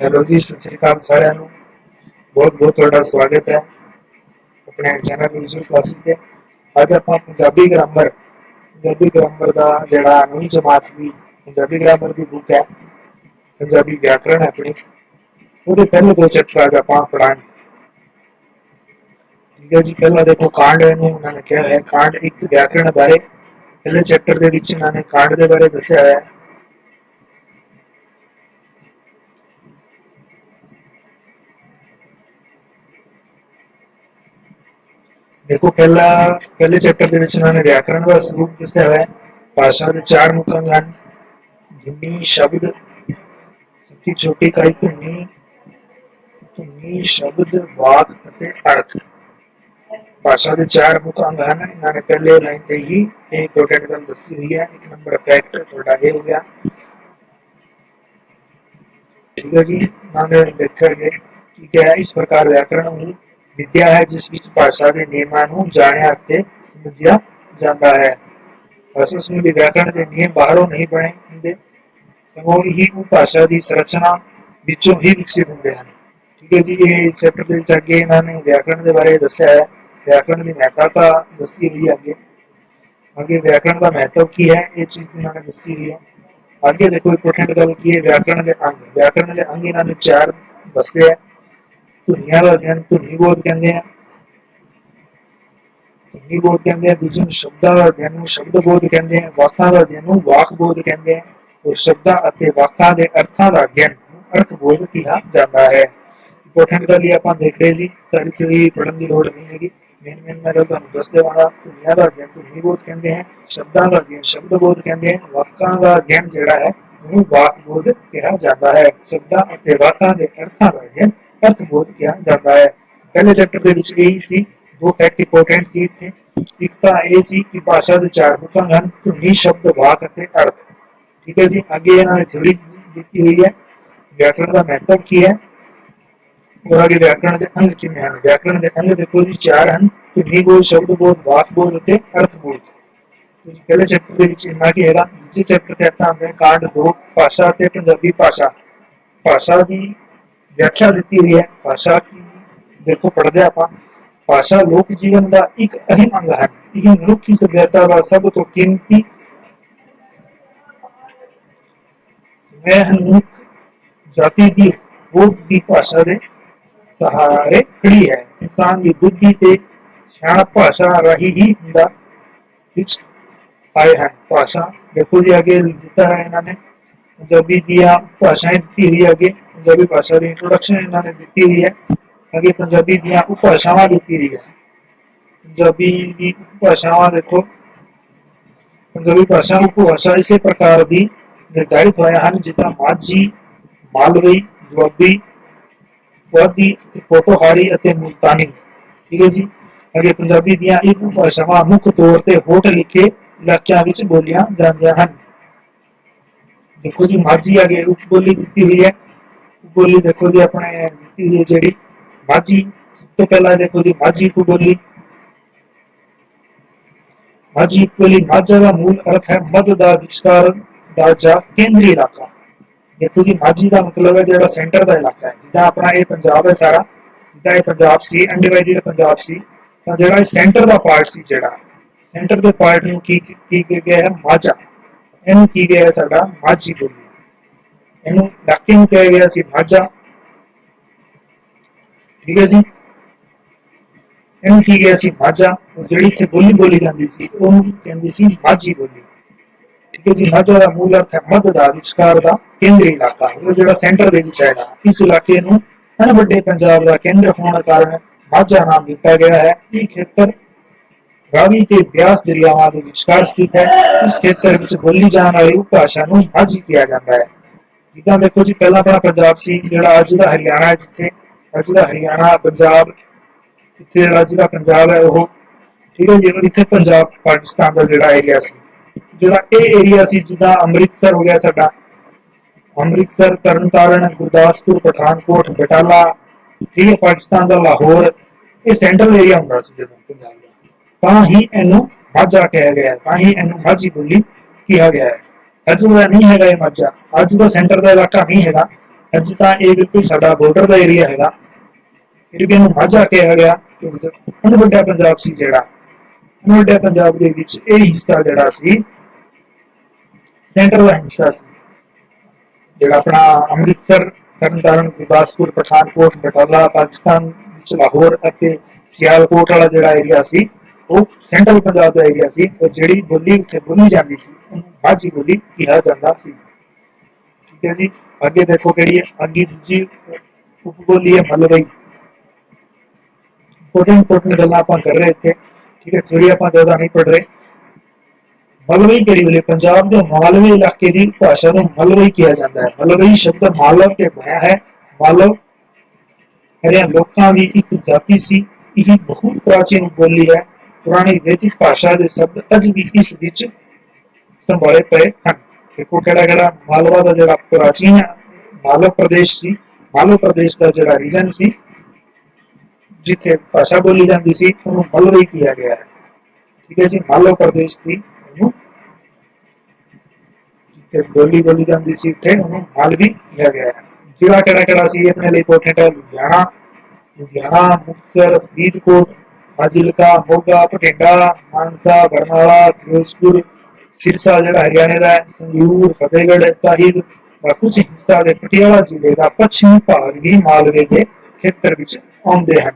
Hello ਜੀ, ਸਤਿ ਸ੍ਰੀ ਅਕਾਲ ਸਾਰਿਆਂ ਨੂੰ। ਬਹੁਤ ਬਹੁਤ ਤੁਹਾਡਾ ਸਵਾਗਤ ਹੈ। ਆਪਣੇ ਚੈਨਲ ਵਿਜ਼ੂਅਲ ਕਲਾਸਿਸ ਤੇ ਅੱਜ ਆਪਾਂ ਪੰਜਾਬੀ ਗ੍ਰਾਮਰ ਪੰਜਾਬੀ ਗ੍ਰਾਮਰ ਦਾ ਜਿਹੜਾ ਨਵੀਂ ਜਮਾਤ ਦੀ, ਪੰਜਾਬੀ ਗ੍ਰਾਮਰ ਦੀ ਬੁੱਕ ਹੈ, ਪੰਜਾਬੀ ਵਿਆਕਰਣ ਹੈ ਆਪਣੀ। ਉਹਦੇ ਪਹਿਲੇ ਦੋ ਚੈਪਟਰ ਅੱਜ ਆਪਾਂ ਪੜਾਂਗੇ ਠੀਕ ਹੈ ਜੀ, ਪਹਿਲਾਂ ਦੇਖੋ ਕਾਂਡ ਨੂੰ ਉਹਨਾਂ ਨੇ ਕਿਹਾ ਹੈ। ਕਾਂਡ ਇੱਕ ਵਿਆਕਰਣ ਬਾਰੇ, ਪਹਿਲੇ ਚੈਪਟਰ ਦੇ ਵਿੱਚ ਇਹਨਾਂ ਨੇ ਕਾਂਡ ਦੇ ਬਾਰੇ ਦੱਸਿਆ ਹੈ। ਦੇਖੋ ਪਹਿਲਾ, ਪਹਿਲੇ ਚੈਪਟਰ ਦੇ ਵਿੱਚ ਉਹਨਾਂ ਨੇ ਵਿਆਕਰਣ ਦਾ ਸਰੂਪ ਦੱਸਿਆ ਹੋਇਆ ਹੈ। ਭਾਸ਼ਾ ਦੇ ਚਾਰ ਮੁੱਖ ਹਨ। ਧੁਨੀ ਸ਼ਬਦ, ਸਭ ਤੋਂ ਛੋਟੀ ਇਕਾਈ ਧੁਨੀ ਧੁਨੀ, ਸ਼ਬਦ, ਵਾਕ ਅਤੇ ਅਰਥ। ਭਾਸ਼ਾ ਦੇ ਚਾਰ ਮੁੱਖ ਅੰਗ ਹਨ। ਇਹਨਾਂ ਨੇ ਪਹਿਲੇ ਲਾਈਨ ਤੇ ਹੀ ਇਹ ਇੰਪੋਰਟੈਂਟ ਗੱਲ ਦੱਸੀ ਹੋਈ ਹੈ। ਇੱਕ ਨੰਬਰ ਫੈਕਟ ਤੁਹਾਡਾ ਇਹ ਹੋ ਗਿਆ। ਠੀਕ ਹੈ ਜੀ? ਨਾਲੇ ਦੇਖਾਂਗੇ ਕਿ ਕਿਆ ਹੈ, ਇਸ ਪ੍ਰਕਾਰ ਵਿਆਕਰਣ ਵਿਦਿਆ ਹੈ, ਜਿਸ ਵਿੱਚ ਭਾਸ਼ਾ ਦੇ ਨਿਯਮਾਂ ਨੂੰ ਜਾਣਿਆ ਅਤੇ ਸਮਝਿਆ ਜਾਂਦਾ ਹੈ। ਭਾਸ਼ਾ ਸੰਬੰਧੀ ਵਿਆਕਰਣ ਦੇ ਨਿਯਮ ਬਾਹਰੋਂ ਨਹੀਂ ਬਣੇ ਹੁੰਦੇ। ਸਗੋਂ ਹੀ ਉਹ ਭਾਸ਼ਾ ਦੀ ਸੰਰਚਨਾ ਵਿੱਚੋਂ ਹੀ ਵਿਕਸਿਤ ਹੁੰਦੇ ਹਨ। ਠੀਕ ਹੈ ਜੀ, ਇਹ ਚੈਪਟਰ ਦੇ ਵਿੱਚ ਅੱਗੇ ਇਹਨਾਂ ਨੇ ਵਿਆਕਰਣ ਦੇ ਬਾਰੇ ਦੱਸਿਆ ਹੈ। ਵਿਆਕਰਣ ਦੀ ਮਹੱਤਤਾ ਦੱਸੀ ਹੋਈ ਹੈ ਅੱਗੇ। ਅੱਗੇ ਵਿਆਕਰਣ ਦਾ ਮਹੱਤਵ ਕੀ ਹੈ, ਇਹ ਚੀਜ਼ ਇਹਨਾਂ ਨੇ ਦੱਸੀ ਹੋਈ ਹੈ। ਅੱਗੇ ਦੇਖੋ ਇੰਪੋਰਟੈਂਟ ਗੱਲ ਕੀ ਹੈ, ਵਿਆਕਰਣ ਦੇ ਅੰਗ। ਵਿਆਕਰਣ ਦੇ ਅੰਗ ਇਹਨਾਂ ਨੇ ਚਾਰ ਦੱਸੇ ਹੈ। ਧੁਨੀਆਂ ਦਾ ਅਧਿਐਨ ਧੁਨੀ ਬੋਧ ਕਹਿੰਦੇ ਆ। ਧੁਨੀ ਬੋਧ ਕਹਿੰਦੇ ਆ, ਦੂਜੇ ਨੂੰ ਸ਼ਬਦਾਂ ਦਾ ਅਧਿਐਨ ਨੂੰ ਸ਼ਬਦ ਬੋਧ ਕਹਿੰਦੇ ਆ, ਵਾਕਾਂ ਦਾ ਅਧਿਐਨ ਨੂੰ ਵਾਕ ਬੋਧ ਕਹਿੰਦੇ ਆ। ਔਰ ਸ਼ਬਦਾਂ ਅਤੇ ਵਾਕਾਂ ਦੇ ਅਰਥਾਂ ਦਾ ਅਧਿਐਨ ਅਰਥ ਬੋਧ ਕਿਹਾ ਜਾਂਦਾ ਹੈ। ਇੰਪੋਰਟੈਂਟ ਗੱਲ ਇਹ ਆਪਾਂ ਦੇਖ ਰਹੇ ਸੀ ਸਾਰੀ ਥਿਊਰੀ ਪੜ੍ਹਨ ਦੀ ਲੋੜ ਨਹੀਂ ਹੈਗੀ। ਮੇਨ ਮੇਨ ਮੈਂ ਤੁਹਾਨੂੰ ਦੱਸ ਦੇਵਾਂਗਾ ਧੁਨੀਆਂ ਦਾ ਅਧਿਐਨ ਧੁਨੀ ਬੋਧ ਕਹਿੰਦੇ ਆ, ਸ਼ਬਦਾਂ ਦਾ ਅਧਿਐਨ ਸ਼ਬਦ ਬੋਧ ਕਹਿੰਦੇ ਆ, ਵਾਕਾਂ ਦਾ ਅਧਿਐਨ ਜਿਹੜਾ ਹੈ, ਉਹਨੂੰ ਵਾਕ ਬੋਧ ਕਿਹਾ ਜਾਂਦਾ ਹੈ। ਸ਼ਬਦਾਂ ਅਤੇ ਵਾਕਾਂ ਦੇ ਅਰਥਾਂ ਦਾ ਅਧਿਐਨ ਅਰਥ ਬੋਧ ਕਿਹਾ ਜਾਂਦਾ ਹੈ। ਪਹਿਲੇ ਚੈਪਟਰ ਦੇ ਵਿੱਚ ਇਹ ਸੀ, ਦੋ ਫੈਕਟ ਇੰਪੋਰਟੈਂਟ ਸੀ ਇੱਥੇ। ਇੱਕ ਤਾਂ ਇਹ ਸੀ ਕਿ ਭਾਸ਼ਾ ਦੇ ਚਾਰ ਮੁੱਖ ਅੰਗ ਹਨ, ਧੁਨੀ, ਸ਼ਬਦ, ਵਾਕ ਅਤੇ ਅਰਥ। ਠੀਕ ਹੈ ਜੀ, ਅੱਗੇ ਇਹਨਾਂ ਨੇ ਥਿਉਰੀ ਦਿੱਤੀ ਹੋਈ ਹੈ। ਵਿਆਕਰਣ ਦਾ ਮਹੱਤਵ ਕੀ ਹੈ? ਔਰ ਅੱਗੇ ਵਿਆਕਰਣ ਦੇ ਅੰਗ ਕਿੰਨੇ ਹਨ? ਵਿਆਕਰਣ ਦੇ ਅੰਗ ਦੇਖੋ ਜੀ, ਚਾਰ ਹਨ, ਧੁਨੀ ਬੋਧ, ਸ਼ਬਦ ਬੋਧ, ਵਾਕ ਬੋਧ ਅਤੇ ਅਰਥ ਬੋਧ। ਤੁਸੀਂ ਪਹਿਲੇ ਚੈਪਟਰ ਦੇ ਵਿੱਚ ਇੰਨਾ ਕੀ ਹੈਗਾ, ਦੂਜੇ ਚੈਪਟਰ ਤੇ ਆਪਾਂ ਆਉਂਦੇ ਹਾਂ, ਕਾਂਡ ਦੋ ਭਾਸ਼ਾ ਤੇ ਪੰਜਾਬੀ ਭਾਸ਼ਾ। ਭਾਸ਼ਾ ਦੀ ਵਿਆਖਿਆ ਦਿੱਤੀ ਹੋਈ ਹੈ। ਭਾਸ਼ਾ ਕੀ? ਦੇਖੋ ਪੜਦੇ ਆਪਾਂ। ਭਾਸ਼ਾ ਲੋਕ ਜੀਵਨ ਦਾ ਇੱਕ ਅਹਿਮ ਅੰਗ ਹੈ। ਇਹ ਮਨੁੱਖੀ ਸਭਿਅਤਾ ਦਾ ਸਭ ਤੋਂ ਕੀਮਤੀ ਮੈਂ ਜਾਤੀ ਦੀ ਬੋਧ ਦੀ, ਭਾਸ਼ਾ ਦੇ ਸਹਾਰੇ ਖੜੀ ਹੈ। ਇਨਸਾਨ ਦੀ ਬੁੱਧੀ ਤੇ ਸਿਆਣਪ ਭਾਸ਼ਾ ਰਾਹੀਂ ਹੀ ਹੁੰਦਾ ਵਿੱਚ ਆਏ ਹੈ। ਭਾਸ਼ਾ ਦੇਖੋ ਜੀ, ਅੱਗੇ ਦਿੱਤਾ ਹੈ ਇਹਨਾਂ ਨੇ। ਪੰਜਾਬੀ ਦੀਆਂ ਭਾਸ਼ਾएं ਦਿੱਤੀ ਹੋਈ ਹੈ ਪੰਜਾਬੀ ਭਾਸ਼ਾ ਦੀ ਇੰਟਰੋਡਕਸ਼ਨ ਇਹਨਾਂ ਨੇ ਦਿੱਤੀ ਹੋਈ ਹੈ ਅੱਗੇ ਪੰਜਾਬੀ ਦੀਆਂ ਉਪਭਾਸ਼ਾਵਾਂ ਦਿੱਤੀ ਹੋਈ ਹੈ। ਪੰਜਾਬੀ ਦੀ ਉਪਭਾਸ਼ਾਵਾਂ ਦੇਖੋ, ਪੰਜਾਬੀ ਭਾਸ਼ਾ ਉਪਭਾਸ਼ਾ ਇਸੇ ਪ੍ਰਕਾਰ ਦੀ ਨਿਰਧਾਰਿਤ ਹੋਇਆ ਹਨ, ਜਿੱਦਾਂ ਮਾਝੀ, ਮਾਲਵਈ ਦੁਆਬੀ ਪੁਆਧੀ ਪੋਟੋਹਾਰੀ ਅਤੇ ਮੁਲਤਾਨੀ। ਠੀਕ ਹੈ ਜੀ? ਅੱਗੇ ਪੰਜਾਬੀ ਦੀਆਂ ਇਹ ਉਪਭਾਸ਼ਾਵਾਂ ਮੁੱਖ ਤੌਰ ਤੇ ਹੋਟ ਲਿਖੇ ਇਲਾਕਿਆਂ ਵਿੱਚ ਬੋਲੀਆਂ ਜਾਂਦੀਆਂ ਹਨ। ਦੇਖੋ ਜੀ, ਮਾਝੀ ਅੱਗੇ ਉਪ ਬੋਲੀ ਦਿੱਤੀ ਹੋਈ ਹੈ। ਬੋਲੀ ਦੇਖੋ ਜੀ, ਆਪਣੇ ਦਿੱਤੀ ਹੈ ਜਿਹੜੀ ਮਾਝੀ, ਸਭ ਤੋਂ ਪਹਿਲਾਂ ਦੇਖੋ ਜੀ, ਮਾਝੀ ਉਪ ਬੋਲੀ। ਮਾਝੀ ਉਪ ਬੋਲੀ, ਮਾਝਾ ਦਾ ਮੂਲ ਅਰਥ ਹੈ ਮੱਧ ਦਾ ਵਿਚਕਾਰ ਦਾ ਜਾਂ ਕੇਂਦਰੀ ਇਲਾਕਾ। ਦੇਖੋ ਜੀ, ਮਾਝੀ ਦਾ ਮਤਲਬ ਹੈ ਜਿਹੜਾ ਸੈਂਟਰ ਦਾ ਇਲਾਕਾ ਹੈ। ਜਿੱਦਾਂ ਆਪਣਾ ਇਹ ਪੰਜਾਬ ਹੈ ਸਾਰਾ, ਜਿੱਦਾਂ ਇਹ ਪੰਜਾਬ ਸੀ ਅਨਡਿਵਾਈਡਡ ਪੰਜਾਬ ਸੀ, ਤਾਂ ਜਿਹੜਾ ਇਹ ਸੈਂਟਰ ਦਾ ਪਾਰਟ ਸੀ ਜਿਹੜਾ ਸੈਂਟਰ ਦੇ ਪਾਰਟ ਨੂੰ ਕੀ ਕੀ ਗਿਆ ਹੈ? ਮਾਝਾ। ਇਹਨੂੰ ਕੀ ਗਿਆ ਹੈ ਸਾਡਾ ਮਾਝੀ ਬੋਲੀ। ਇਹਨੂੰ ਇਲਾਕੇ ਨੂੰ ਕਿਹਾ ਗਿਆ ਸੀ ਮਾਝਾ ਠੀਕ ਹੈ ਜੀ? ਇਹਨੂੰ ਕੀ ਗਿਆ ਸੀ? ਮਾਝਾ ਉਹ ਜਿਹੜੀ ਇੱਥੇ ਬੋਲੀ ਬੋਲੀ ਜਾਂਦੀ ਸੀ, ਉਹਨੂੰ ਕਹਿੰਦੀ ਸੀ, ਮਾਝੀ ਬੋਲੀ। ਠੀਕ ਹੈ ਜੀ, ਮਾਝਾ ਦਾ ਮੂਲ ਅਰਥ ਹੈ ਮੱਧ ਦਾ, ਵਿਚਕਾਰ ਦਾ ਕੇਂਦਰੀ ਇਲਾਕਾ। ਉਹ ਜਿਹੜਾ ਸੈਂਟਰ ਦੇ ਵਿੱਚ ਹੈਗਾ, ਇਸ ਇਲਾਕੇ ਨੂੰ ਹਨ ਵੱਡੇ ਪੰਜਾਬ ਦਾ ਕੇਂਦਰ ਹੋਣ ਕਾਰਨ ਮਾਝਾ ਨਾਮ ਦਿੱਤਾ ਗਿਆ ਹੈ। ਇਹ ਖੇਤਰ ਰਾਵੀ ਤੇ ਬਿਆਸ ਦਰਿਆਵਾਂ ਦੇ ਵਿਚਕਾਰ ਸਥਿਤ ਹੈ। ਇਸ ਖੇਤਰ ਵਿੱਚ ਬੋਲੀ ਜਾਣ ਵਾਲੀ ਉਪਭਾਸ਼ਾ ਨੂੰ ਮਾਝੀ ਕਿਹਾ ਜਾਂਦਾ ਹੈ। ਜਿੱਦਾਂ ਦੇਖੋ ਜੀ ਪਹਿਲਾਂ ਤਾਂ ਪੰਜਾਬ ਸੀ ਜਿਹੜਾ ਅੱਜ ਦਾ ਹਰਿਆਣਾ ਹੈ ਜਿੱਥੇ ਅੱਜ ਦਾ ਹਰਿਆਣਾ ਪੰਜਾਬ ਇੱਥੇ ਅੱਜ ਦਾ ਪੰਜਾਬ ਹੈ ਉਹ ਠੀਕ ਹੈ ਜੀ ਇੱਥੇ ਪੰਜਾਬ ਪਾਕਿਸਤਾਨ ਦਾ ਜਿਹੜਾ ਏਰੀਆ ਸੀ। ਜਿਹੜਾ ਇਹ ਏਰੀਆ ਸੀ ਜਿੱਦਾਂ ਅੰਮ੍ਰਿਤਸਰ ਹੋ ਗਿਆ ਸਾਡਾ। ਅੰਮ੍ਰਿਤਸਰ ਤਰਨਤਾਰਨ ਗੁਰਦਾਸਪੁਰ ਪਠਾਨਕੋਟ ਬਟਾਲਾ ਠੀਕ ਹੈ ਪਾਕਿਸਤਾਨ ਦਾ ਲਾਹੌਰ ਇਹ ਸੈਂਟਰਲ ਏਰੀਆ ਹੁੰਦਾ ਸੀ ਜਦੋਂ ਪੰਜਾਬ ਦਾ। ਤਾਂ ਹੀ ਇਹਨੂੰ ਮਾਝਾ ਕਿਹਾ ਗਿਆ ਹੈ, ਤਾਂ ਹੀ ਇਹਨੂੰ ਮਾਝੀ ਬੋਲੀ ਕਿਹਾ ਗਿਆ ਹੈ। ਅੱਜ ਦਾ ਨਹੀਂ ਹੈਗਾ ਇਹ ਮਾਝਾ। ਅੱਜ ਦਾ ਸੈਂਟਰ ਦਾ ਇਲਾਕਾ ਨਹੀਂ ਹੈਗਾ। ਅੱਜ ਤਾਂ ਇਹ ਬਿਲਕੁਲ ਸਾਡਾ ਬਾਰਡਰ ਦਾ ਏਰੀਆ ਹੈਗਾ। ਏਰੀਆ ਨੂੰ ਮਾਝਾ ਕਿਹਾ ਗਿਆ ਕਿਉਂਕਿ ਵੱਡਾ ਪੰਜਾਬ ਸੀ ਜਿਹੜਾ। ਵੱਡਾ ਪੰਜਾਬ ਦੇ ਵਿੱਚ ਇਹ ਹਿੱਸਾ ਜਿਹੜਾ ਸੀ ਸੈਂਟਰ ਦਾ ਹਿੱਸਾ ਸੀ। ਜਿਹੜਾ ਆਪਣਾ ਅੰਮ੍ਰਿਤਸਰ, ਤਰਨਤਾਰਨ, ਗੁਰਦਾਸਪੁਰ, ਪਠਾਨਕੋਟ, ਬਟਾਲਾ ਪਾਕਿਸਤਾਨ ਵਿੱਚ ਲਾਹੌਰ ਅਤੇ ਸਿਆਲਕੋਟ ਵਾਲਾ ਜਿਹੜਾ ਏਰੀਆ ਸੀ ਉਹ ਸੈਂਟਰਲ ਪੰਜਾਬ ਦਾ ਏਰੀਆ ਸੀ। ਉਹ ਜਿਹੜੀ ਬੋਲੀ ਉੱਥੇ ਬੋਲੀ ਜਾਂਦੀ ਸੀ, ਉਹਨੂੰ ਬਾਜੀ ਬੋਲੀ ਕਿਹਾ ਜਾਂਦਾ ਸੀ। ਠੀਕ ਹੈ ਜੀ? ਅੱਗੇ ਦੇਖੋ ਕਿਹੜੀ ਹੈ। ਅੱਗੇ ਦੂਜੀ ਉਪ ਹੈ ਮਲਵਈ ਇੰਪੋਰਟੈਂਟ ਇੰਪੋਰਟੈਂਟ ਗੱਲਾਂ ਆਪਾਂ ਕਰ ਰਹੇ ਇੱਥੇ। ਠੀਕ ਹੈ? ਥੋੜੀ ਆਪਾਂ ਜ਼ਿਆਦਾ ਨਹੀਂ ਪੜ ਰਹੇ। ਮਲਵਈ ਕਿਹੜੀ ਬੋਲੀ? ਪੰਜਾਬ ਦੇ ਮਾਲਵੇ ਇਲਾਕੇ ਦੀ ਭਾਸ਼ਾ ਨੂੰ ਮਲਵਈ ਕਿਹਾ ਜਾਂਦਾ ਹੈ। ਮਲਵਈ ਸ਼ਬਦ ਮਾਲਵ ਤੇ ਬਣਿਆ ਹੈ। ਮਾਲਵ ਹਰਿਆਣ ਲੋਕਾਂ ਦੀ ਇੱਕ ਜਾਤੀ ਸੀ। ਇਹ ਬਹੁਤ ਪ੍ਰਾਚੀਨ ਬੋਲੀ ਹੈ। ਪੁਰਾਣੀ ਵੈਦਿਕ ਭਾਸ਼ਾ ਦੇ ਸ਼ਬਦ ਅੱਜ ਵੀ ਇਸ ਵਿੱਚ ਸੰਭਾਲੇ ਪਏ ਹਨ। ਦੇਖੋ ਕਿਹੜਾ ਕਿਹੜਾ ਮਾਲਵਾ ਦਾ ਜਿਹੜਾ ਪ੍ਰਾਚੀਨ ਮਾਲਵ ਪ੍ਰਦੇਸ਼ ਸੀ, ਮਾਲਵ ਪ੍ਰਦੇਸ਼ ਦਾ ਜਿਹੜਾ ਰੀਜਨ ਸੀ, ਜਿੱਥੇ ਭਾਸ਼ਾ ਬੋਲੀ ਜਾਂਦੀ ਸੀ, ਉਹਨੂੰ ਮਲਵਈ ਕਿਹਾ ਗਿਆ ਹੈ। ਠੀਕ ਹੈ ਜੀ, ਮਾਲਵ ਪ੍ਰਦੇਸ਼ ਸੀ, ਉਹਨੂੰ ਜਿੱਥੇ ਬੋਲੀ ਬੋਲੀ ਜਾਂਦੀ ਸੀ, ਉੱਥੇ ਉਹਨੂੰ ਮਾਲਵੀ ਕਿਹਾ ਗਿਆ ਹੈ। ਜਿਹੜਾ ਕਿਹੜਾ ਕਿਹੜਾ ਸੀ, ਆਪਣੇ ਲਈ ਇੰਪੋਰਟੈਂਟ ਹੈ, ਲੁਧਿਆਣਾ ਲੁਧਿਆਣਾ, ਮੁਕਤਸਰ, ਫਰੀਦਕੋਟ ਫਾਜ਼ਿਲਕਾ, ਮੋਗਾ ਪਟਿੰਡਾ ਮਾਨਸਾ, ਬਰਨਾਲਾ, ਫਿਰੋਜ਼ਪੁਰ, ਸਿਰਸਾ ਜਿਹੜਾ ਹਰਿਆਣੇ ਦਾ ਸੰਗਰੂਰ, ਫਤਿਹਗੜ੍ਹ ਸਾਹਿਬ ਦਾ ਕੁਝ ਹਿੱਸਾ ਦੇ ਪਟਿਆਲਾ ਜ਼ਿਲ੍ਹੇ ਦਾ ਪੱਛਮੀ ਭਾਗ ਵੀ ਮਾਲਵੇ ਦੇ ਖੇਤਰ ਵਿੱਚ ਆਉਂਦੇ ਹਨ।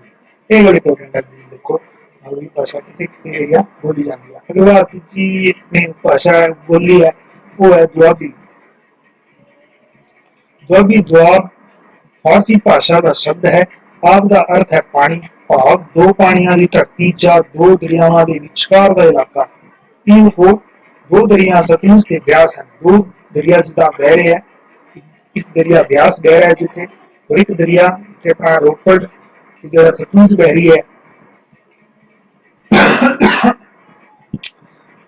ਇਹ ਬੜੀ ਇੰਪੋਰਟੈਂਟ ਹੈ ਦੇਖੋ, ਮਾਲਵੀ ਭਾਸ਼ਾ ਕਿਤੇ ਕਿਤੇ ਆ, ਬੋਲੀ ਜਾਂਦੀ ਹੈ ਅਗਲਾ ਤੀਜੀ ਨੇ ਭਾਸ਼ਾ ਬੋਲੀ ਹੈ, ਉਹ ਹੈ ਦੁਆਬੀ। ਦੁਆਬੀ ਦੁਆਬ ਫਾਰਸੀ ਭਾਸ਼ਾ ਦਾ ਸ਼ਬਦ ਹੈ ਆਪ ਦਾ ਅਰਥ ਹੈ ਪਾਣੀ। ਭਾਵ ਦੋ ਪਾਣੀਆਂ ਦੀ ਧਰਤੀ ਜਾਂ ਦੋ ਦਰਿਆਵਾਂ ਦੇ ਵਿਚਕਾਰ ਦਾ ਇਲਾਕਾ। ਇਹ ਉਹ ਦੋ ਦਰਿਆ ਸਤਲੁਜ ਤੇ ਬਿਆਸ ਹਨ। ਦੋ ਦਰਿਆ ਜਿੱਦਾਂ ਬਹਿ ਰਹੇ ਹੈ, ਇੱਕ ਦਰਿਆ ਬਿਆਸ ਬਹਿ ਰਿਹਾ ਹੈ ਜਿੱਥੇ, ਔਰ ਇੱਕ ਦਰਿਆ ਤੇ ਆਪਣਾ ਰੋਪੜ ਤੇ ਜਿਹੜਾ ਸਤਲੁਜ ਬਹਿ ਰਹੀ ਹੈ।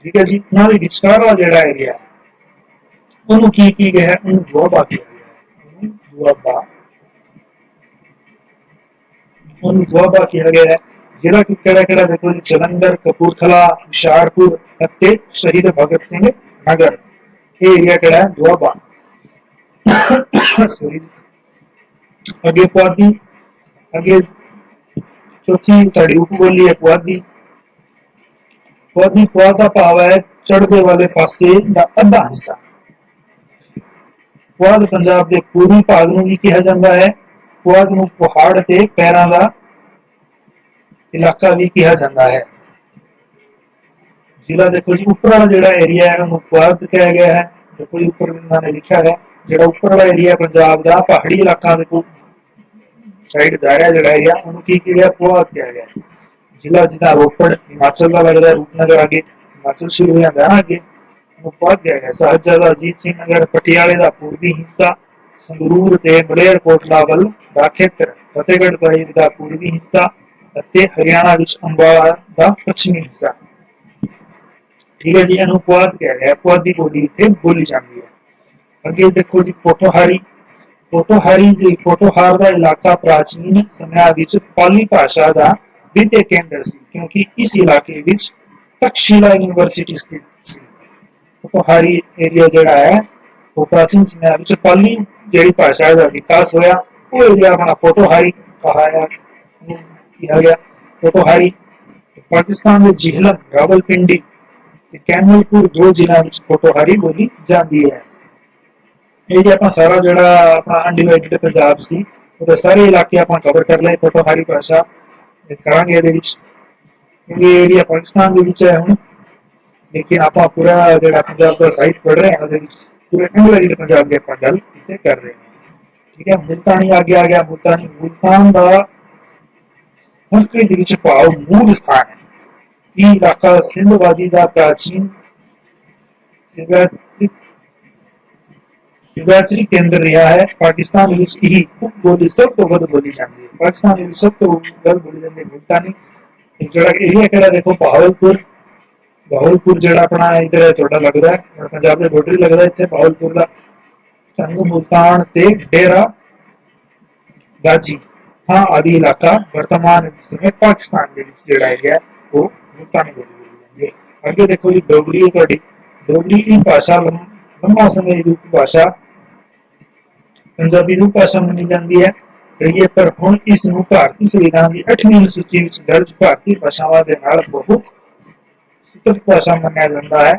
ਠੀਕ ਹੈ ਜੀ, ਉਹਨਾਂ ਦੇ ਵਿਚਕਾਰ ਦਾ ਜਿਹੜਾ ਏਰੀਆ ਉਹਨੂੰ ਕੀ ਕੀ ਗਿਆ ਹੈ? ਉਹਨੂੰ ਦੁਆਬਾ ਕਿਹਾ ਗਿਆ ਹੈ ਉਹਨੂੰ ਦੁਆਬਾ ਕਿਹਾ ਗਿਆ ਹੈ। ਜਿਹੜਾ ਕਿ ਕਿਹੜਾ ਕਿਹੜਾ ਦੇਖੋ ਜੀ, ਜਲੰਧਰ, ਕਪੂਰਥਲਾ, ਹੁਸ਼ਿਆਰਪੁਰ ਅਤੇ ਸ਼ਹੀਦ ਭਗਤ ਸਿੰਘ ਨਗਰ। ਇਹ ਏਰੀਆ ਕਿਹੜਾ ਹੈ? ਦੁਆਬਾ ਸੋਰੀ ਅੱਗੇ ਪੁਆਧੀ। ਅੱਗੇ ਚੌਥੀ ਤੁਹਾਡੀ ਉਪ ਹੈ ਪੁਆਧੀ। ਪੁਆਧੀ, ਪੁਆਧ ਦਾ ਭਾਵ ਹੈ ਚੜ੍ਹਦੇ ਵਾਲੇ ਪਾਸੇ ਦਾ ਅੱਧਾ ਹਿੱਸਾ। ਪੁਆਧ ਪੰਜਾਬ ਦੇ ਪੂਰੀ ਭਾਗ ਨੂੰ ਵੀ ਕਿਹਾ ਜਾਂਦਾ ਹੈ। ਪੁਆਧ ਨੂੰ ਪਹਾੜ ਤੇ ਪੈਰਾਂ ਦਾ ਇਲਾਕਾ ਵੀ ਕਿਹਾ ਜਾਂਦਾ ਹੈ। ਜ਼ਿਲ੍ਹਾ ਦੇਖੋ ਜੀ ਉੱਪਰ ਜਿਹੜਾ ਏਰੀਆ ਹੈ ਉਹਨੂੰ ਪੁਆਧ ਕਿਹਾ ਗਿਆ ਹੈ। ਦੇਖੋ ਜੀ ਉੱਪਰ ਇਹਨਾਂ ਨੇ ਲਿਖਿਆ ਹੈ ਜਿਹੜਾ ਉੱਪਰ ਏਰੀਆ ਪੰਜਾਬ ਦਾ ਪਹਾੜੀ ਇਲਾਕਾ ਦੇ ਕੋਲ ਸਾਈਡ ਜਾ ਜਿਹੜਾ ਏਰੀਆ ਉਹਨੂੰ ਕੀ ਕਿਹਾ ਪੁਆਧ ਕਿਹਾ ਗਿਆ ਜ਼ਿਲ੍ਹਾ ਜਿਹਦਾ ਰੋਪੜ ਹਿਮਾਚਲ ਦਾ ਲੱਗਦਾ ਹੈ, ਰੂਪਨਗਰ ਅੱਗੇ ਹਿਮਾਚਲ ਸ਼ੁਰੂ ਹੋ ਜਾਂਦਾ ਅੱਗੇ ਉਹਨੂੰ ਪੁਆਧ ਕਿਹਾ ਗਿਆ ਸਾਹਿਬਜ਼ਾਦਾ ਅਜੀਤ ਸਿੰਘ ਨਗਰ ਪਟਿਆਲੇ ਦਾ ਪੂਰਬੀ ਹਿੱਸਾ ਸੰਗਰੂਰ ਤੇ ਮਲੇਰਕੋਟਲਾ ਵੱਲ ਦਾ ਖੇਤਰ ਫਤਿਹਗੜ੍ਹ ਸਾਹਿਬ ਦਾ ਪੂਰਬੀ ਹਿੱਸਾ ਅਤੇ ਹਰਿਆਣਾ ਵਿੱਚ ਅੰਬਾਲਾ ਦਾ ਪੱਛਮੀ ਹਿੱਸਾ। ਠੀਕ ਹੈ ਜੀ ਇਹਨੂੰ ਪੁਆਧ ਕਿਹਾ ਗਿਆ ਹੈ। ਬੋਲੀ ਇੱਥੇ ਬੋਲੀ ਜਾਂਦੀ ਹੈ। ਅੱਗੇ ਦੇਖੋ ਜੀ ਪੋਟੋਹਾਰੀ ਪੋਟੋਹਾਰੀ ਜੀ ਪੋਟੋਹਾਰ ਦਾ ਇਲਾਕਾ ਪ੍ਰਾਚੀਨ ਸਮਿਆਂ ਵਿੱਚ ਪਾਲੀ ਭਾਸ਼ਾ ਦਾ ਵਿਦਿਅਕ ਕੇਂਦਰ ਸੀ, ਕਿਉਂਕਿ ਇਸ ਇਲਾਕੇ ਵਿੱਚ ਤਕਸ਼ੀਲਾ ਯੂਨੀਵਰਸਿਟੀ ਸਥਿਤ ਸੀ। ਪੋਟੋਹਾਰੀ ਏਰੀਆ ਜਿਹੜਾ ਹੈ, ਉਹ ਪ੍ਰਾਚੀਨ ਸਮਿਆਂ ਵਿੱਚ ਪਾਲੀ ਜਿਹੜੀ ਭਾਸ਼ਾ ਦਾ ਵਿਕਾਸ ਹੋਇਆ, ਉਹ ਏਰੀਆ ਆਪਣਾ ਪੋਟੋਹਾਰੀ ਕਹਾਇਆ ਕਿਹਾ ਗਿਆ? ਪੋਟੋਹਾਰੀ ਪਾਕਿਸਤਾਨ ਦੇ ਜਿਹਲਮ ਰਾਵਲਪਿੰਡੀ ਤੇ ਕੈਮਲਪੁਰ ਦੋ ਜ਼ਿਲ੍ਹਿਆਂ ਵਿੱਚ ਪੋਟੋਹਾਰੀ ਬੋਲੀ ਜਾਂਦੀ ਹੈ। ਇਹ ਜੇ ਆਪਾਂ ਸਾਰਾ ਜਿਹੜਾ ਆਪਣਾ ਅਨਡਿਵਾਈਡਡ ਪੰਜਾਬ ਸੀ, ਉਹਦੇ ਸਾਰੇ ਇਲਾਕੇ ਆਪਾਂ ਕਵਰ ਕਰ ਲਏ ਪੋਟੋਹਾਰੀ ਭਾਸ਼ਾ ਕਰਾਂਗੇ ਇਹਦੇ ਵਿੱਚ। ਇਹ ਏਰੀਆ ਪਾਕਿਸਤਾਨ ਦੇ ਵਿੱਚ ਹੈ ਹੁਣ ਲੇਕਿਨ ਆਪਾਂ ਪੂਰਾ ਜਿਹੜਾ ਪੰਜਾਬ ਦਾ ਸਾਈਟ ਪੜ ਰਹੇ ਹਾਂ, ਉਹਦੇ ਵਿੱਚ ਪੂਰੇ ਅਨਡਿਵਾਈਡਡ ਪੰਜਾਬ ਦੇ ਆਪਾਂ ਗੱਲ ਇੱਥੇ ਕਰ ਰਹੇ ਹਾਂ ਠੀਕ ਹੈ ਮੁਲਤਾਨੀ ਅੱਗੇ ਆ ਗਿਆ ਮੁਲਤਾਨੀ ਮੁਲਤਾਨ ਦਾ ਸੰਸਕ੍ਰਿਤ ਦੇ ਵਿੱਚ ਭਾਵ ਮੂਲ ਸਥਾਨ ਹੈ ਇਹ ਇਲਾਕਾ ਸਿੰਧ ਵਾਦੀ ਦਾ ਪ੍ਰਾਚੀਨ ਸਿਵੈਤਿਕ ਸਿਵੈਚਰੀ ਕੇਂਦਰ ਰਿਹਾ ਹੈ ਪਾਕਿਸਤਾਨ ਵਿੱਚ ਇਹ ਉਪ ਬੋਲੀ ਸਭ ਤੋਂ ਵੱਧ ਬੋਲੀ ਜਾਂਦੀ ਹੈ ਪਾਕਿਸਤਾਨ ਵਿੱਚ ਸਭ ਤੋਂ ਵੱਧ ਬੋਲੀ ਜਾਂਦੀ ਹੈ ਮੁਲਤਾਨੀ ਤੇ ਜਿਹੜਾ ਏਰੀਆ ਕਿਹੜਾ ਦੇਖੋ ਬਹਾਵਲਪੁਰ ਬਹਾਵਲਪੁਰ ਜਿਹੜਾ ਆਪਣਾ ਇਧਰ ਤੁਹਾਡਾ ਲੱਗਦਾ ਹੈ ਪੰਜਾਬ ਦੇ ਬਾਰਡਰ ਹੀ ਲੱਗਦਾ ਇੱਥੇ ਬਹਾਵਲਪੁਰ ਦਾ ਸੰਗ ਮੁਲਤਾਨ ਤੇ ਡੇਰਾ ਗਾਜੀ ਹਾਂ ਆਦਿ ਇਲਾਕਾ ਵਰਤਮਾਨ ਸਮੇਂ ਪਾਕਿਸਤਾਨ ਦੇ ਵਿੱਚ ਜਿਹੜਾ ਹੈਗਾ, ਉਹ ਮੁਲਤਾਨੀ ਬੋਲੀ ਜਾਂਦੀ ਹੈ। ਅੱਗੇ ਦੇਖੋ ਜੀ, ਡੋਗਰੀ ਹੈ ਤੁਹਾਡੀ। ਡੋਗਰੀ ਦੀ ਭਾਸ਼ਾ ਲੰਮ- ਲੰਮਾ ਸਮੇਂ ਦੀ ਭਾਸ਼ਾ, ਪੰਜਾਬੀ ਨੂੰ ਭਾਸ਼ਾ ਮੰਨੀ ਜਾਂਦੀ ਹੈ। ਰਹੀਏ ਪਰ ਹੁਣ ਇਸ ਨੂੰ ਭਾਰਤੀ ਸੰਵਿਧਾਨ ਦੀ 8ਵੀਂ ਸੂਚੀ ਵਿੱਚ ਦਰਜ ਭਾਰਤੀ ਭਾਸ਼ਾਵਾਂ ਦੇ ਨਾਲ ਬਹੁਤ ਸੂਤਰ ਭਾਸ਼ਾ ਮੰਨਿਆ ਜਾਂਦਾ ਹੈ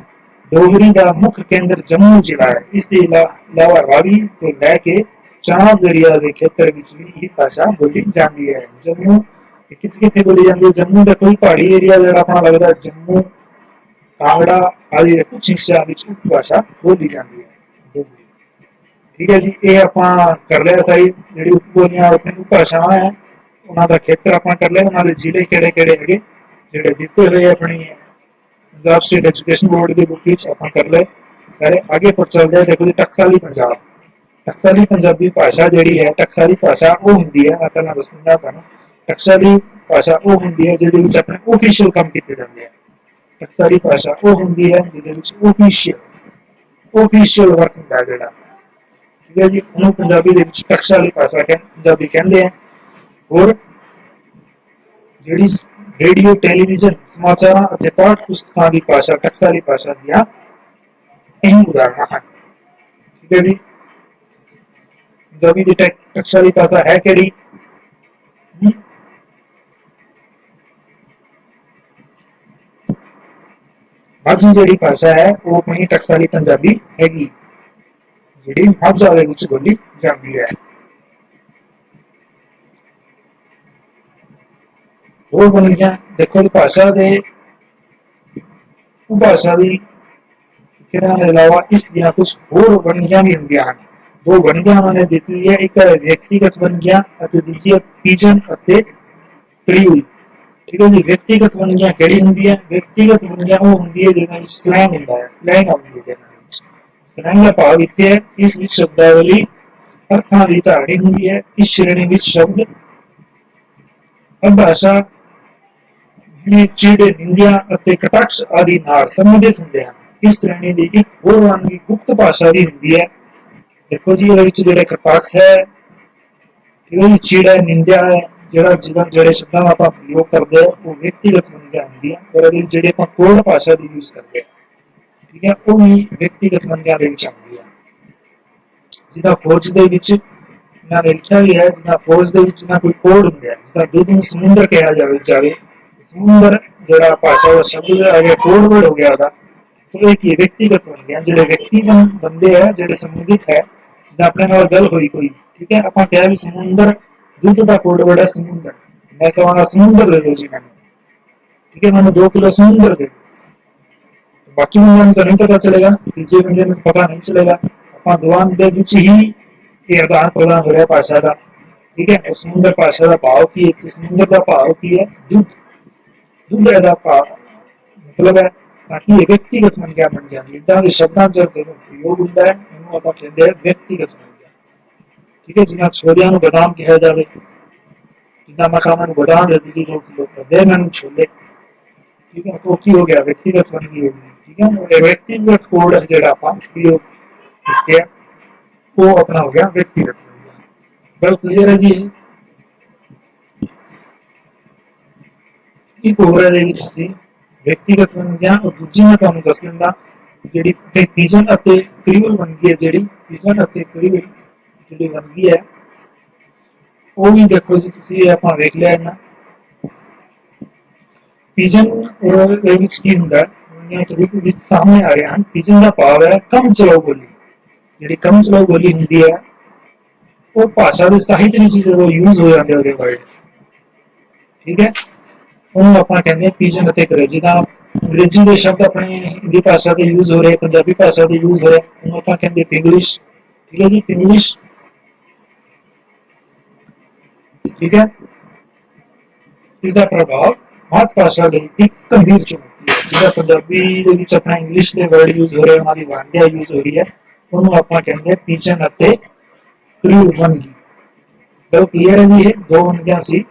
ਡੋਗਰੀ ਦਾ ਮੁੱਖ ਕੇਂਦਰ ਜੰਮੂ ਜ਼ਿਲ੍ਹਾ ਹੈ। ਇਸ ਦੇ ਇਲਾਵਾ ਰਾਵੀ ਤੋਂ ਲੈ ਕੇ ਚਾਰ ਦਰਿਆ ਦੇ ਖੇਤਰ ਵਿੱਚ ਵੀ ਇਹ ਭਾਸ਼ਾ ਬੋਲੀ ਜਾਂਦੀ ਹੈ। ਜੰਮੂ ਕਿੱਥੇ ਕਿੱਥੇ ਬੋਲੀ ਜਾਂਦੀ ਹੈ? ਜੰਮੂ ਦਾ ਕੋਈ ਪਹਾੜੀ ਏਰੀਆ ਜਿਹੜਾ ਆਪਣਾ ਲੱਗਦਾ ਜੰਮੂ, ਕਾਂਗੜਾ ਆਦਿ ਦੇ ਕੁਝ ਹਿੱਸਿਆਂ ਵਿੱਚ ਉਪ ਭਾਸ਼ਾ ਬੋਲੀ ਜਾਂਦੀ ਹੈ। ਠੀਕ ਹੈ ਜੀ, ਇਹ ਆਪਾਂ ਕਰ ਲਿਆ ਸਹੀ ਜਿਹੜੀ ਉਪਬੋਲੀਆਂ ਆਪਣੇ ਭਾਸ਼ਾਵਾਂ ਹੈ, ਉਹਨਾਂ ਦਾ ਖੇਤਰ ਆਪਾਂ ਕਰ ਲਿਆ। ਉਹਨਾਂ ਦੇ ਜ਼ਿਲ੍ਹੇ ਕਿਹੜੇ ਕਿਹੜੇ ਹੈਗੇ, ਜਿਹੜੇ ਦਿੱਤੇ ਹੋਏ ਆਪਣੀ ਪੰਜਾਬ ਸਟੇਟ ਐਜੂਕੇਸ਼ਨ ਬੋਰਡ ਦੀ ਬੁੱਕ ਆਪਾਂ ਕਰ ਲਏ। ਸਾਰੇ ਅੱਗੇ ਪਰ ਚੱਲਦੇ ਹਾਂ ਦੇਖੋ ਜੀ, ਟਕਸਾਲੀ ਪੰਜਾਬ। ਟਕਸਾਲੀ ਪੰਜਾਬੀ ਭਾਸ਼ਾ ਜਿਹੜੀ ਹੈ, ਟਕਸਾਲੀ ਭਾਸ਼ਾ ਉਹ ਹੁੰਦੀ ਹੈ ਮੈਂ ਪਹਿਲਾਂ ਦੱਸਣਾ ਤੁਹਾਨੂੰ ਟਕਸਾਲੀ ਭਾਸ਼ਾ ਉਹ ਹੁੰਦੀ ਹੈ ਜਿਹਦੇ ਵਿੱਚ ਆਪਣੇ ਆਫੀਸ਼ੀਅਲ ਕੰਮ ਕੀਤੇ ਜਾਂਦੇ ਆ। ਟਕਸਾਲੀ ਭਾਸ਼ਾ ਉਹ ਹੁੰਦੀ ਹੈ ਜਿਹਦੇ ਵਿੱਚ ਆਫੀਸ਼ੀਅਲ ਆਫੀਸ਼ੀਅਲ ਵਰਕ ਹੁੰਦਾ ਜਿਹੜਾ। ਠੀਕ ਹੈ ਜੀ, ਉਹਨੂੰ ਪੰਜਾਬੀ ਦੇ ਵਿੱਚ ਟਕਸਾਲੀ ਭਾਸ਼ਾ ਕਹਿੰਦੇ ਪੰਜਾਬੀ ਕਹਿੰਦੇ ਆ। ਹੋਰ, ਜਿਹੜੀ ਰੇਡੀਓ ਟੈਲੀਵਿਜ਼ਨ ਸਮਾਚਾਰਾਂ ਅਤੇ ਪਾਠ ਪੁਸਤਕਾਂ ਦੀ ਭਾਸ਼ਾ ਟਕਸਾਲੀ ਭਾਸ਼ਾ ਦੀਆਂ ਅਹਿਮ ਉਦਾਹਰਨਾਂ ਹਨ ਠੀਕ ਹੈ ਜੀ ਪੰਜਾਬੀ ਦੀ ਟੈਕ- ਟਕਸਾਲੀ ਭਾਸ਼ਾ ਹੈ ਕਿਹੜੀ ਹਮ? ਮਾਝੀ ਜਿਹੜੀ ਭਾਸ਼ਾ ਹੈ ਉਹ ਆਪਣੀ ਟਕਸਾਲੀ ਪੰਜਾਬੀ ਹੈਗੀ ਜਿਹੜੀ ਮਾਝਾ ਦੇ ਵਿੱਚ ਬੋਲੀ ਜਾਂਦੀ ਹੈ ਉਹ ਬਣੀਆਂ ਦੇਖੋ ਭਾਸ਼ਾ ਦੇ ਭਾਸ਼ਾ ਦੀ ਕਿਹਨਾਂ ਦੇ ਇਲਾਵਾ ਇਸ ਦੀਆਂ ਕੁਝ ਹੋਰ ਵੰਨਗੀਆਂ ਵੀ ਹੁੰਦੀਆਂ ਹਨ। ਦੋ ਵੰਨਗੀਆਂ ਉਹਨਾਂ ਨੇ ਦਿੱਤੀ ਹੈ। ਇੱਕ ਵਿਅਕਤੀਗਤ ਵੰਨਗੀਆਂ ਅਤੇ ਦੂਜੀ ਪੀਜਨ ਅਤੇ ਕ੍ਰਿਊਲ ਠੀਕ ਹੈ ਜੀ, ਵਿਅਕਤੀਗਤ ਵੰਨਗੀਆਂ ਕਿਹੜੀ ਹੁੰਦੀ ਹੈ? ਵਿਅਕਤੀਗਤ ਵੰਨਗੀਆਂ ਉਹ ਹੁੰਦੀ ਹੈ ਜਿਹਨਾਂ ਵਿੱਚ ਸਲੈਂਗ ਹੁੰਦਾ ਹੈ। ਸਲੈਂਗ ਆਉਂਦੀ ਹੈ ਜਿਹਨਾਂ ਵਿੱਚ। ਸਲੈਂਗ ਦਾ ਭਾਵ ਇੱਥੇ ਹੈ, ਇਸ ਵਿੱਚ ਸ਼ਬਦਾਵਲੀ ਅਰਥਾਂ ਦੀ ਧਾਰਨੀ ਹੁੰਦੀ ਹੈ। ਇਸ ਸ਼੍ਰੇਣੀ ਵਿੱਚ ਸ਼ਬਦ ਭਾਸ਼ਾ ਨੇ ਜਿਹੜੇ ਨਿੰਦਿਆ ਅਤੇ ਕਟਾਕਸ਼ ਆਦਿ ਨਾਲ ਸੰਬੰਧਿਤ ਹੁੰਦੇ ਹਨ। ਇਸ ਸ਼੍ਰੇਣੀ ਦੀ ਇੱਕ ਹੋਰ ਵੰਨਗੀ ਗੁਪਤ ਭਾਸ਼ਾ ਦੀ ਹੁੰਦੀ ਹੈ। ਦੇਖੋ ਜੀ, ਇਹਦੇ ਵਿੱਚ ਜਿਹੜੇ ਕਟਾਕਸ਼ ਹੈ, ਇਹ ਚੀੜਾ ਨਿੰਦਿਆ ਹੈ, ਜਿਹੜਾ ਜਿਹੜਾ ਜਿਹੜੇ ਸ਼ਬਦਾਂ ਆਪਾਂ ਪ੍ਰਯੋਗ ਕਰਦੇ ਹਾਂ, ਉਹ ਵਿਅਕਤੀਗਤ ਵੰਨਗੀਆਂ ਹੁੰਦੀਆਂ ਔਰ ਇਹਦੇ ਜਿਹੜੇ ਆਪਾਂ ਕੋਡ ਭਾਸ਼ਾ ਦੀ ਯੂਜ਼ ਕਰਦੇ ਹਾਂ, ਠੀਕ ਹੈ, ਉਹ ਵੀ ਵਿਅਕਤੀਗਤ ਵੰਨਗੀਆਂ ਦੇ ਵਿੱਚ ਆਉਂਦੀ ਹੈ। ਜਿਹਦਾ ਫੌਜ ਦੇ ਵਿੱਚ ਨਾ ਲਿਖਿਆ ਵੀ ਹੈ ਜਿਹਦਾ ਫੌਜ ਦੇ ਵਿੱਚ ਨਾ ਕੋਈ ਕੋਡ ਹੁੰਦਾ ਹੈ ਜਿਹਦਾ ਦੁੱਧ ਨੂੰ ਸਮੁੰਦਰ ਕਿਹਾ ਜਾਵੇ ਜਾਵੇ। ਸਮੁੰਦਰ ਜਿਹੜਾ ਭਾਸ਼ਾ ਦਾ ਸ਼ਬਦ ਹੈ ਅਗੇ ਹੋ ਗਿਆ ਉਹਦਾ ਉਹ ਇੱਕ ਵਿਅਕਤੀਗਤ ਬਣ ਗਿਆ, ਜਿਹੜੇ ਵਿਅਕਤੀ ਬੰਦੇ ਹੈ ਜਿਹੜੇ ਸੰਬੰਧਿਤ ਹੈ ਜਿਹਦਾ ਆਪਣੇ ਨਾਲ ਗੱਲ ਹੋਈ ਕੋਈ, ਠੀਕ ਹੈ? ਆਪਾਂ ਕਿਹਾ ਵੀ ਸਮੁੰਦਰ, ਦੁੱਧ ਦਾ ਕੋਡ ਵਰਡ ਸਮੁੰਦਰ। ਮੈਂ ਕਹਾਂਗਾ ਸਮੁੰਦਰ ਦੇ ਦਿਓ ਜੀ ਮੈਨੂੰ। ਠੀਕ ਹੈ? ਮੈਨੂੰ 2 ਕਿਲੋ ਸਮੁੰਦਰ ਦੇ। ਬਾਕੀ ਨੂੰ ਤਾਂ ਨਹੀਂ ਪਤਾ ਚਲੇਗਾ, ਤੀਜੇ ਬੰਦੇ ਨੂੰ ਪਤਾ ਨਹੀਂ ਚਲੇਗਾ। ਆਪਾਂ ਦੋਵਾਂ ਦੇ ਵਿੱਚ ਹੀ ਇਹ ਆਦਾਨ ਪ੍ਰਦਾਨ ਹੋ ਰਿਹਾ ਭਾਸ਼ਾ ਦਾ। ਠੀਕ ਹੈ? ਉਸ ਸਮੁੰਦਰ ਭਾਸ਼ਾ ਦਾ ਭਾਵ ਕੀ ਹੈ? ਇਸ ਸਮੁੰਦਰ ਦਾ ਭਾਵ ਕੀ ਹੈ? ਦੁੱਧ। ਦੁੱਧ ਦਾ ਭਾਵ ਮਤਲਬ ਹੈ ਤਾਂ ਇਹ ਵਿਅਕਤੀਗਤ ਮੰਗਿਆ ਬਣ ਜਾਂਦੀ ਇਦਾਂ ਦੇ ਸ਼ਬਦਾਂ ਦਾ ਜਦੋਂ ਪ੍ਰਯੋਗ ਹੁੰਦਾ ਹੈ ਉਹਨੂੰ ਆਪਾਂ ਕਹਿੰਦੇ ਹਾਂ ਵਿਅਕਤੀਗਤ ਮੰਗਿਆ ਠੀਕ ਹੈ ਜਿਵੇਂ ਛੋਲਿਆਂ ਨੂੰ ਬਦਾਮ ਕਿਹਾ ਜਾਵੇ। ਜਿੱਦਾਂ ਮਕਾਨਾਂ ਨੂੰ ਬਦਾਮ ਦੇ ਦਿੱਤੀ, ਲੋਕ ਲੋਕ ਦੇ ਮੈਨੂੰ ਛੋਲੇ। ਠੀਕ ਹੈ, ਉਹ ਕੀ ਹੋ ਗਿਆ? ਵਿਅਕਤੀਗਤ ਮੰਗੀ ਹੋ ਗਈ। ਠੀਕ ਹੈ ਉਹ ਵਿਅਕਤੀਗਤ ਕੋਡ ਜਿਹੜਾ ਆਪਾਂ ਪ੍ਰਯੋਗ ਕੀਤੇ ਉਹ ਆਪਣਾ ਹੋ ਗਿਆ ਵਿਅਕਤੀਗਤ ਮੰਗਿਆ ਗੱਲ ਕਲੀਅਰ ਹੈ ਜੀ ਇਹ? ਇੱਕ ਹੋਰ ਦੇ ਵਿੱਚ ਸੀ, ਵਿਅਕਤੀਗਤ ਵੰਨਗੀਆਂ ਔਰ ਦੂਜੀ ਮੈਂ ਤੁਹਾਨੂੰ ਦੱਸ ਦਿੰਦਾ, ਜਿਹੜੀ ਪੀਜਨ ਅਤੇ ਕ੍ਰਿਊਲ ਵੰਨਗੀ ਹੈ, ਜਿਹੜੀ ਪੀਜਨ ਅਤੇ ਕ੍ਰਿਊਲ ਜਿਹੜੀ ਵੰਨਗੀ ਹੈ, ਉਹ ਵੀ ਦੇਖੋ ਜੀ ਤੁਸੀਂ ਆਪਾਂ ਵੇਖ ਲਿਆ ਨਾ ਪੀਜਨ ਉਹ ਇਹ ਵਿੱਚ ਕੀ ਹੁੰਦਾ ਹੈ? ਦੇ ਰੂਪ ਵਿੱਚ ਸਾਹਮਣੇ ਆ ਰਿਹਾ ਹਨ। ਪੀਜਨ ਦਾ ਭਾਵ ਹੈ ਕਮ ਚਲਾਓ ਬੋਲੀ। ਜਿਹੜੀ ਕਮ ਚਲਾਓ ਬੋਲੀ ਹੁੰਦੀ ਹੈ, ਉਹ ਭਾਸ਼ਾ ਦੇ ਸਾਹਿਤ ਵਿੱਚ ਜਦੋਂ ਯੂਜ਼ ਹੋ ਜਾਂਦੇ ਉਹਦੇ ਵਰਡ ਠੀਕ ਹੈ? ਉਹਨੂੰ ਆਪਾਂ ਕਹਿੰਦੇ ਹਾਂ ਪੀਜਨ ਅਤੇ ਅੰਗਰੇਜ਼ੀ ਦਾ ਅੰਗਰੇਜ਼ੀ ਦੇ ਸ਼ਬਦ ਆਪਣੇ ਹਿੰਦੀ ਭਾਸ਼ਾ ਦੇ ਯੂਜ਼ ਹੋ ਰਹੇ, ਪੰਜਾਬੀ ਭਾਸ਼ਾ ਦੇ ਯੂਜ਼ ਹੋ ਰਹੇ, ਉਹਨੂੰ ਆਪਾਂ ਕਹਿੰਦੇ ਇੰਗਲਿਸ਼ ਠੀਕ ਹੈ ਜੀ? ਇੰਗਲਿਸ਼ ਠੀਕ ਹੈ? ਇਸ ਦਾ ਪ੍ਰਭਾਵ ਮਾਤ ਭਾਸ਼ਾ ਦੇ ਇੱਕ ਗੰਭੀਰ ਚੁਣੌਤੀ ਹੈ ਜਿਹੜਾ ਪੰਜਾਬੀ ਦੇ ਵਿੱਚ ਆਪਣਾ ਇੰਗਲਿਸ਼ ਦੇ ਵਰਡ ਯੂਜ਼ ਹੋ ਰਹੇ, ਉਹਨਾਂ ਦੀ ਵਾਂਡਿਆ ਯੂਜ਼ ਹੋ ਰਹੀ ਹੈ, ਉਹਨੂੰ ਆਪਾਂ ਕਹਿੰਦੇ ਪੀਜਨ ਅਤੇ ਕ੍ਰਿਊ ਵੰਨਗੀ। ਲੋ ਕਲੀਅਰ ਹੈ ਜੀ ਇਹ? ਦੋ ਵੰਨਗੀਆਂ ਸੀ।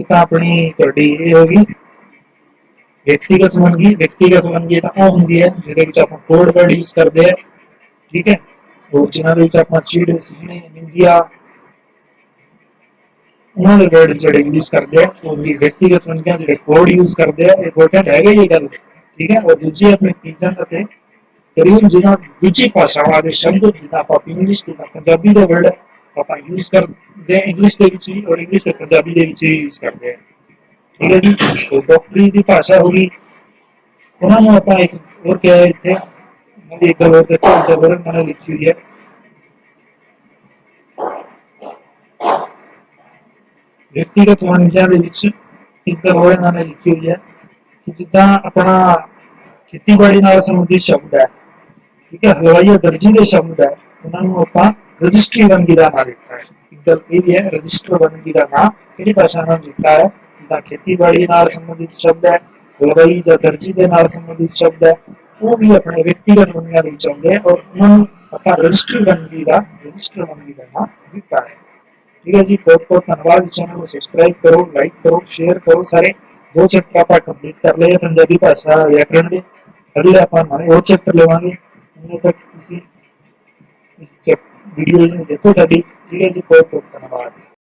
ਇੱਕ ਆਪਣੀ ਤੁਹਾਡੀ ਇਹ ਹੋਗੀ ਵਿਅਕਤੀਗਤ ਵੰਨਗੀ ਵਿਅਕਤੀਗਤ ਵੰਨਗੀ ਤਾਂ ਉਹ ਹੁੰਦੀ ਹੈ, ਜਿਹਦੇ ਵਿੱਚ ਆਪਾਂ ਕੋਡ ਵਰਡ ਯੂਜ਼ ਕਰਦੇ ਹਾਂ ਠੀਕ ਹੈ? ਉਹ ਜਿਨ੍ਹਾਂ ਦੇ ਵਿੱਚ ਆਪਾਂ ਚੀੜ ਸਿੱਖਣੇ ਨਿੰਦਿਆ ਉਹਨਾਂ ਦੇ ਵਰਡ ਜਿਹੜੇ ਯੂਜ਼ ਕਰਦੇ ਆ, ਉਹ ਵੀ ਵਿਅਕਤੀਗਤ ਵੰਨਗੀਆਂ ਜਿਹੜੇ ਕੋਡ ਯੂਜ਼ ਕਰਦੇ ਆ ਇੰਪੋਰਟੈਂਟ ਹੈਗੇ ਇਹ ਗੱਲ, ਠੀਕ ਹੈ? ਔਰ ਦੂਜੀ ਆਪਣੇ ਪੀਜਨ ਅਤੇ ਕਰੀਬ ਜਿਹਨਾਂ ਦੂਜੀ ਭਾਸ਼ਾਵਾਂ ਦੇ ਸ਼ਬਦ ਜਿੱਦਾਂ ਆਪਾਂ ਇੰਗਲਿਸ਼ ਤੇ ਪੰਜਾਬੀ ਦੇ ਵਰਡ ਆਪਾਂ ਯੂਜ਼ ਕਰਦੇ ਹਾਂ ਇੰਗਲਿਸ਼ ਦੇ ਵਿੱਚ ਵੀ ਔਰ ਇੰਗਲਿਸ਼ ਤੇ ਪੰਜਾਬੀ ਦੇ ਵਿੱਚ ਯੂਜ਼ ਕਰਦੇ ਹਾਂ। ਠੀਕ ਹੈ ਜੀ? ਤੇ ਡਾਕਟਰੀ ਦੀ ਭਾਸ਼ਾ ਹੋ ਗਈ। ਉਹਨਾਂ ਨੂੰ ਆਪਾਂ ਇੱਕ ਹੋਰ ਕਿਹਾ ਹੈ ਇੱਥੇ। ਮੈਂ ਇੱਕ ਹੋਰ ਦੇਖੋ ਇੱਧਰ ਵਰਡ ਮੈंने ਲਿਖੀ ਹੋਈ ਹੈ। ਵਿਅਕਤੀਗਤ ਵਣਜਾਂ ਦੇ ਵਿੱਚ ਇੱਕ ਹੋਰ ਇਹਨਾਂ ਨੇ ਲਿਖੀ ਹੋਈ ਹੈ ਕਿ ਜਿੱਦਾਂ ਆਪਣਾ ਖੇਤੀਬਾੜੀ ਨਾਲ ਸੰਬੰਧਿਤ ਸ਼ਬਦ ਹੈ, ਠੀਕ ਹੈ, ਹਵਾਈ ਦਰਜੀ ਦੇ ਸ਼ਬਦ ਹੈ, ਉਹਨਾਂ ਨੂੰ ਆਪਾਂ ਰਜਿਸਟਰੀ ਵੰਨਗੀ ਦਾ ਨਾਮ ਦਿੱਤਾ ਹੈ ਇੱਕ ਗੱਲ ਇਹ ਵੀ ਹੈ ਰਜਿਸਟਰ ਵੰਨਗੀ ਦਾ ਨਾਮ ਕਿਹੜੀ ਭਾਸ਼ਾ ਨਾਲ ਦਿੱਤਾ ਹੈ ਜਿੱਦਾਂ ਖੇਤੀਬਾੜੀ ਨਾਲ ਸੰਬੰਧਿਤ ਸ਼ਬਦ ਹੈ ਹਲਵਾਈ ਜਾਂ ਦਰਜੀ ਦੇ ਨਾਲ ਸੰਬੰਧਿਤ ਸ਼ਬਦ ਹੈ ਉਹ ਵੀ ਆਪਣੇ ਵਿਅਕਤੀਗਤ ਵੰਨਗੀਆਂ ਦੇ ਵਿੱਚ ਆਉਂਦੇ ਹੈ ਔਰ ਉਹਨਾਂ ਨੂੰ ਆਪਾਂ ਰਜਿਸਟਰੀ ਵੰਨਗੀ ਦਾ ਰਜਿਸਟਰ ਵੰਨਗੀ ਦਾ ਨਾਮ ਦਿੱਤਾ ਹੈ ठीक है जी बहुत बहुत धन्यवाद इस चैनल को सब्सक्राइब करो लाइक करो शेयर करो सारे दो चैप्टर आप कंप्लीट कर लिए पंजाबी भाषा व्याकरण के अगले आप हमारे और चैप्टर लेवांगे उन्हें तक किसी इस వీడియోలను ఎక్కువసారి వీడియోలు కోరుకుంటున్నవారు